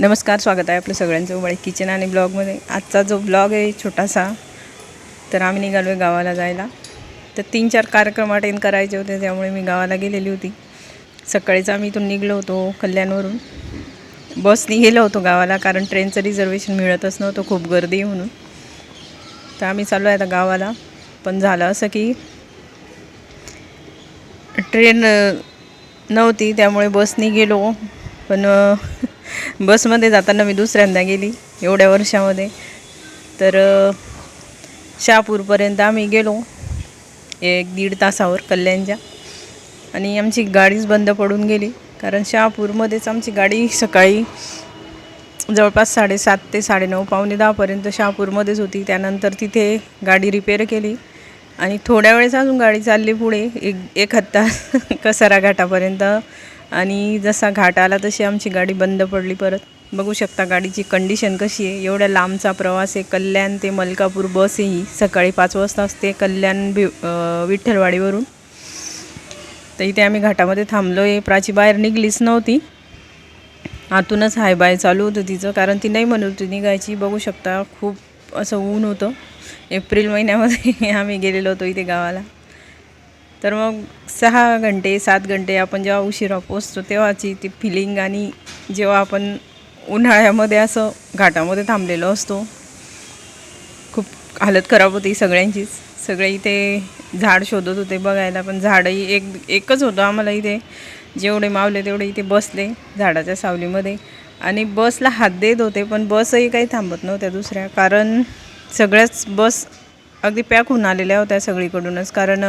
नमस्कार स्वागत आहे आपलं सगळ्यांचं उबाळी किचन आणि ब्लॉगमध्ये आजचा जो ब्लॉग आहे छोटासा तर आम्ही निघालो आहे गावाला जायला. तर तीन चार कार्यक्रम अटेंड करायचे होते त्यामुळे मी गावाला गेलेली होती. सकाळीच आम्ही इथून निघलो होतो कल्याणवरून. बसनी गेलो होतो गावाला कारण ट्रेनचं रिझर्वेशन मिळतच नव्हतं खूप गर्दी आहे म्हणून. तर आम्ही चाललो आहे आता गावाला. पण झालं असं की ट्रेन नव्हती त्यामुळे बसनी गेलो. पण बसमध्ये जाताना मी दुसऱ्यांदा गेली एवढ्या वर्षामध्ये. तर शहापूरपर्यंत आम्ही गेलो एक दीड तासावर कल्याणच्या. आणि आमची गाडीच बंद पडून गेली कारण शहापूरमध्येच आमची गाडी सकाळी जवळपास साडेसात ते साडेनऊ पावणे दहापर्यंत शहापूरमध्येच होती. त्यानंतर तिथे गाडी रिपेअर केली आणि थोड्या वेळेस अजून गाडी चालली पुढे एक एक हत्ता कसारा घाटापर्यंत. आणि जसा घाट आला तशी आमची गाडी बंद पडली परत. बघू शकता गाडीची कंडिशन कशी आहे. एवढ्या लांबचा प्रवास आहे. कल्याण ते मलकापूर बस ही. सकाळी पाच वाजता असते कल्याण भि विठ्ठलवाडीवरून. तर इथे आम्ही घाटामध्ये थांबलो आहे प्राची बाहेर निघलीच नव्हती. आतूनच हाय बाय चालू होतं तिचं. कारण ती नाही म्हणत होती निघायची. बघू शकता खूप असं ऊन होतं. एप्रिल महिन्यामध्ये आम्ही गेलेलो होतो इथे गावाला. तर मग सहा घंटे सात घंटे आपण जेव्हा उशिरा पोचतो तेव्हाची ती फिलिंग आणि जेव्हा आपण उन्हाळ्यामध्ये असं घाटामध्ये थांबलेलो असतो खूप हालत खराब होती सगळ्यांचीच. सगळे इथे झाड शोधत होते बघायला पण झाडही एक एकच होतं आम्हाला इथे. जेवढे मावले तेवढे इथे बसले झाडाच्या सावलीमध्ये. आणि बसला हात देत होते पण बसही काही थांबत नव्हत्या दुसऱ्या. कारण सगळ्याच बस अगदी पॅक होऊन आलेल्या होत्या सगळीकडूनच. कारण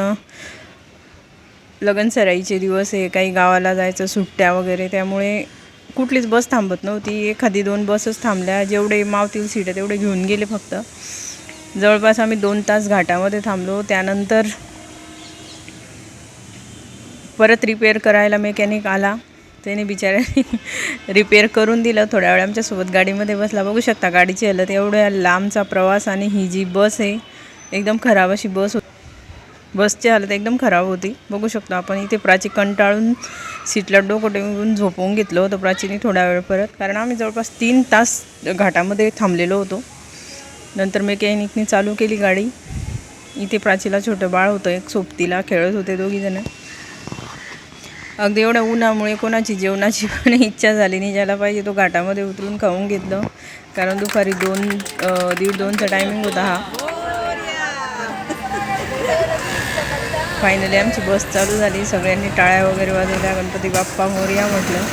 लग्नसराईचे दिवस आहे काही गावाला जायचं सुट्ट्या वगैरे त्यामुळे कुठलीच बस थांबत नव्हती. एखादी दोन बसच थांबल्या. जेवढे मावतील सीटं तेवढे घेऊन गेले फक्त. जवळपास आम्ही दोन तास घाटामध्ये थांबलो. त्यानंतर परत रिपेअर करायला मेकॅनिक आला. त्याने बिचाऱ्याने रिपेअर करून दिलं. थोड्या वेळ आमच्यासोबत गाडीमध्ये बसला. बघू शकता गाडीची हलत एवढ्या लांबचा प्रवास आणि ही जी बस आहे एकदम खराब अशी बस होती. बसची हालत एकदम खराब होती. बघू शकतो आपण इथे प्राची कंटाळून सीटला डोकं टेकून झोपवून घेतलं होतं. प्राचीने थोडा वेळ परत कारण आम्ही जवळपास तीन तास घाटामध्ये थांबलेलो होतो. नंतर मेकॅनिकने चालू केली गाडी. इथे प्राचीला छोटं बाळ होतं एक सोबतीला खेळत होते दोघीजणं अगदी एवढ्या उन्हामुळे कोणाची जेवणाची पण इच्छा झाली नाही. ज्याला पाहिजे तो घाटामध्ये उतरून खाऊन घेतलं. कारण दुपारी दोन दीड दोनचा टायमिंग होता हा. फायनली आमची बस चालू झाली. सगळ्यांनी टाळ्या वगैरे वाजवल्या. गणपती बाप्पा मोर्या म्हटलं.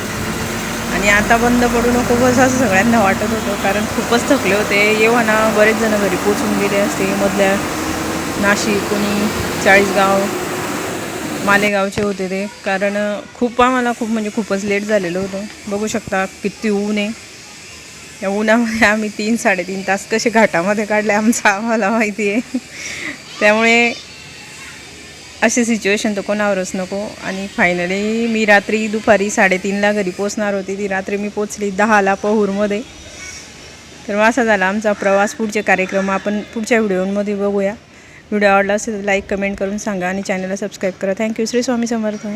आणि आता बंद पडू नको बस असं सगळ्यांना वाटत होतं. कारण खूपच थकले होते. येव्हा ना बरेच जण घरी पोचून गेले असते. मधल्या नाशिक कोणी चाळीसगाव मालेगावचे होते ते. कारण खूप आम्हाला खूप म्हणजे खूपच लेट झालेलं होतं. बघू शकता किती ऊन आहे. या उन्हामध्ये आम्ही तीन साडेतीन तास कसे घाटामध्ये काढले आमचं आम्हाला माहिती आहे. त्यामुळे अशी सिच्युएशन तर कोणावरच नको. आणि फायनली मी रात्री दुपारी साडेतीनला घरी पोचणार होती. ती रात्री मी पोचली दहाला पहूरमध्ये. तर मग असा झाला आमचा प्रवास. पुढचे कार्यक्रम आपण पुढच्या व्हिडिओमध्ये बघूया. व्हिडिओ आवडला असेल तर लाईक कमेंट करून सांगा आणि चॅनलला सबस्क्राईब करा. Thank you Shri Swami Samarth.